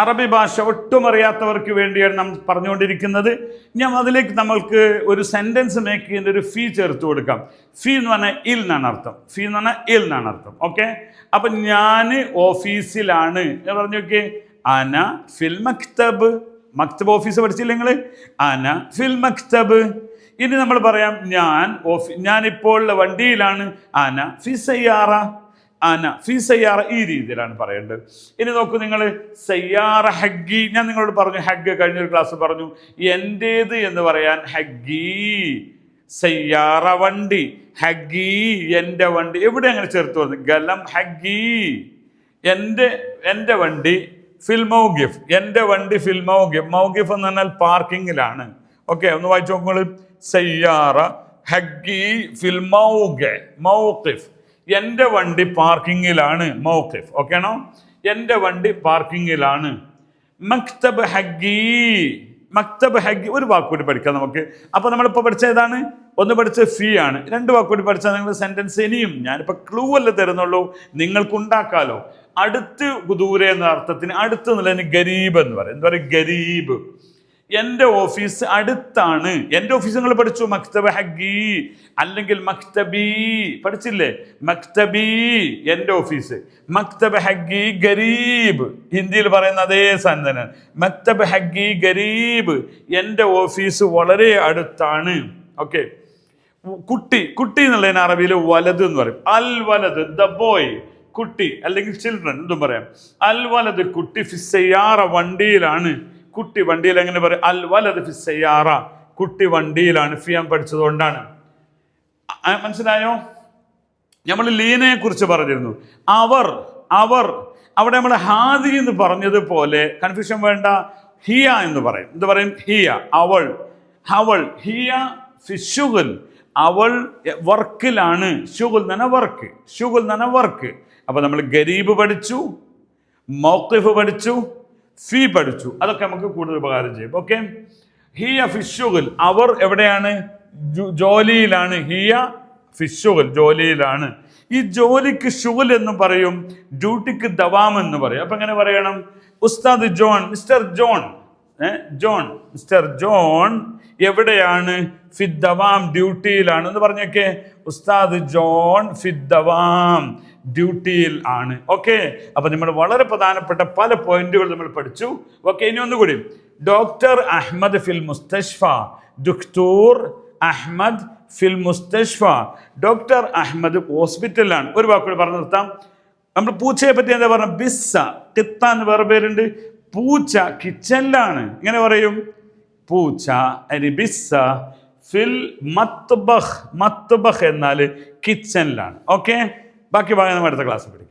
അറബി ഭാഷ ഒട്ടും അറിയാത്തവർക്ക് വേണ്ടിയാണ് നാം പറഞ്ഞുകൊണ്ടിരിക്കുന്നത്. ഞാൻ അതിലേക്ക് നമ്മൾക്ക് ഒരു സെന്റൻസ് മേക്ക് ചെയ്യുന്ന ഒരു ഫീ ചേർത്ത് കൊടുക്കാം. ഫീ എന്ന് പറഞ്ഞാൽ ഇൽ എന്നാണ് അർത്ഥം. ഫീ എന്ന് പറഞ്ഞാൽ ഇൽ എന്നാണ് അർത്ഥം. ഓക്കെ അപ്പൊ ഞാൻ ഓഫീസിലാണ് ഞാൻ പറഞ്ഞു നോക്കിയേ. അന ഫിൽ മക്തബ് മക്തബ് ഓഫീസ് പഠിച്ചില്ല നിങ്ങൾ അന ഫിൽ മക്തബ് ഇനി നമ്മൾ പറയാം ഞാൻ ഓഫീ ഞാൻ ഞാനിപ്പോൾ വണ്ടിയിലാണ്. അന ഫി സയ്യാറ അന ഫി സയ്യാറ ഈ രീതിയിലാണ് പറയേണ്ടത്. ഇനി നോക്കൂ നിങ്ങൾ സയ്യാറ ഹഗ്ഗി ഞാൻ നിങ്ങളോട് പറഞ്ഞു ഹഗ്ഗ് കഴിഞ്ഞൊരു ക്ലാസ് പറഞ്ഞു എന്റേത് എന്ന് പറയാൻ ഹഗ്ഗി സയ്യാറ വണ്ടി ഹഗ്ഗി എന്റെ വണ്ടി എവിടെ അങ്ങനെ ചേർത്ത് വന്നു ഗലം ഹഗ്ഗി എന്റെ എന്റെ വണ്ടി ഫിൽ മൗഗിഫ് എന്റെ വണ്ടി ഫിൽ മൗഗിഫ് മൗഗിഫ് എന്ന് പറഞ്ഞാൽ പാർക്കിങ്ങിലാണ്. ഓക്കെ ഒന്ന് വായിച്ചു നോക്കുമ്പോൾ സയ്യാറ ഹഗ്ഗി ഫിൽ മൗഗെ മൗഖിഫ്. എന്റെ വണ്ടി പാർക്കിങ്ങിലാണ് ഓക്കെ ആണോ? എന്റെ വണ്ടി പാർക്കിങ്ങിലാണ്. മക്തബ് ഹഗ്ഗി. മക്തബ് ഹഗ്ഗി. ഒരു വാക്കുകൂടി പഠിക്കാം നമുക്ക്. അപ്പോൾ നമ്മളിപ്പോൾ പഠിച്ച ഏതാണ്? ഒന്ന് പഠിച്ച ഫീ ആണ്. രണ്ട് വാക്കുകൂടി പഠിച്ചാൽ നിങ്ങൾ സെന്റൻസ് ഇനിയും ഞാനിപ്പോൾ ക്ലൂ അല്ലേ തരുന്നുള്ളൂ. നിങ്ങൾക്ക് ഉണ്ടാക്കാലോ അടുത്ത് ദൂരെ എന്ന അർത്ഥത്തിന് അടുത്ത് എന്നുള്ളതിന് ഗരീബ് എന്ന് പറയും. എന്താ പറയുക ഗരീബ്. എന്റെ ഓഫീസ് അടുത്താണ്. എന്റെ ഓഫീസ് നിങ്ങൾ പഠിച്ചു? മക്തബ് ഹഗി അല്ലെങ്കിൽ മക്തബി. പഠിച്ചില്ലേ? മക്തബി. എന്റെ ഓഫീസ്. മക്തബ് ഹഗി ഗരീബ്. ഹിന്ദിയിൽ പറയുന്ന അതേ സാധനം. മക്തബ് ഹഗി ഗരീബ്. എന്റെ ഓഫീസ് വളരെ അടുത്താണ്. ഓക്കെ. കുട്ടി കുട്ടി എന്നുള്ളതിന് അറബിയിൽ വലത് എന്ന് പറയും. അൽ വലത് ദ ബോയ്. കുട്ടി അല്ലെങ്കിൽ ചിൽഡ്രൻ എന്തും പറയാം. അൽ വലത് കുട്ടി ഫിസ്സയാറ വണ്ടിയിലാണ്. കുട്ടി വണ്ടിയിൽ എങ്ങനെ പറയും? അൽ വലത് ഫിസയ്യാറ കുട്ടി വണ്ടിയിലാണ് ഫിയാൻ പഠിച്ചതുകൊണ്ടാണ് കൊണ്ടാണ്. മനസ്സിലായോ? നമ്മൾ ലീനയെ കുറിച്ച് പറഞ്ഞിരുന്നു. അവർ അവർ. അവിടെ നമ്മൾ ഹാദി എന്ന് പറഞ്ഞതുപോലെ കൺഫ്യൂഷൻ വേണ്ട. ഹിയ എന്ന് പറയും. എന്ത് പറയും? ഹിയ അവൾ. അവൾ ഹിയ ഫിഷുഗൽ അവൾ വർക്കിലാണ്. ഷുഗുൽ നന വർക്ക് ഷുഗുൽ നന വർക്ക് അപ്പൊ നമ്മൾ ഗരീബ് പഠിച്ചു മൗക്കിഫ് പഠിച്ചു ഫീ പഠിച്ചു. അതൊക്കെ നമുക്ക് കൂടുതൽ ഉപകാരം ചെയ്യും. ഓക്കെ ഹിയ ഫിഷുഗൽ അവർ എവിടെയാണ്? ജോലിയിലാണ്. ഹിയ ഫിഷുകൾ ജോലിയിലാണ്. ഈ ജോലിക്ക് ഷുഗൽ എന്ന് പറയും ഡ്യൂട്ടിക്ക് ദവാം എന്ന് പറയും. അപ്പൊ എങ്ങനെ പറയണം? ഉസ്താദ് John mister John. John mister John എവിടെയാണ് ഫിദ്ദവാം ഡ്യൂട്ടിയിലാണ്? എന്ന് പറഞ്ഞൊക്കെ. ഉസ്താദ് ജോൺ ഫിദ്ദവാം ഡ്യൂട്ടിയിൽ ആണ്. ഓക്കെ? അപ്പൊ നമ്മൾ വളരെ പ്രധാനപ്പെട്ട പല പോയിന്റുകൾ നമ്മൾ പഠിച്ചു. ഓക്കെ ഇനി ഒന്നുകൂടി. ഡോക്ടർ അഹമ്മദ് ഫിൽ മുസ്തഷ്ഫ ദുഖ്തൂർ അഹമ്മദ് ഫിൽ മുസ്തഷ്ഫ. ഡോക്ടർ അഹമ്മദ് ഹോസ്പിറ്റലിലാണ്. ഒരു വാക്കുകൂടി പറഞ്ഞു നിർത്താം. നമ്മൾ പൂച്ചയെ പറ്റി എന്താ പറഞ്ഞ ബിസ്സ കിത്ത എന്ന് വേറെ പേരുണ്ട്. പൂച്ച കിച്ചനിലാണ് ഇങ്ങനെ പറയും. പൂച്ച ബിസ്സ ഫിൽ മത്ബഹ് മത്ബഹ് എന്നാൽ കിച്ചനിലാണ് ഓക്കെ? ബാക്കി ഭാഗം നമ്മൾ അടുത്ത ക്ലാസ് പഠിക്കും.